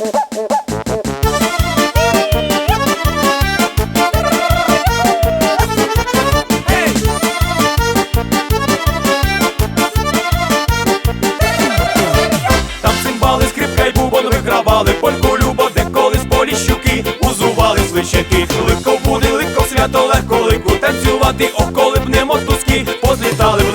Там цимбали, скрипка й бубон вигравали, польку любо, де колись поліщуки узували свищаки. Легко буде, легко свято, легко лику танцювати, ох, коли б не мотузки, позлітали в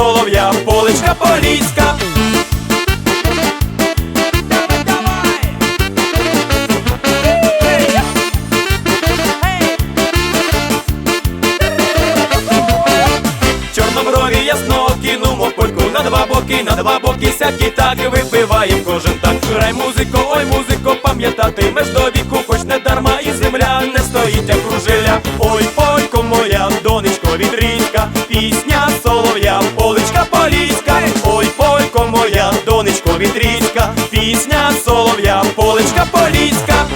Солов'я, поличка поліська. Чорноброві ясно кинумо польку на два боки, на два боки сякі так випиваєм кожен так. Грай музико, ой музико, пам'ятатимеш до віку, хоч не дарма і земля не стоїть, як кружиля. Ой, солов'я, поличка поліська. Ой, полько моя, донечко вітрійська, пісня солов'я, поличка поліська.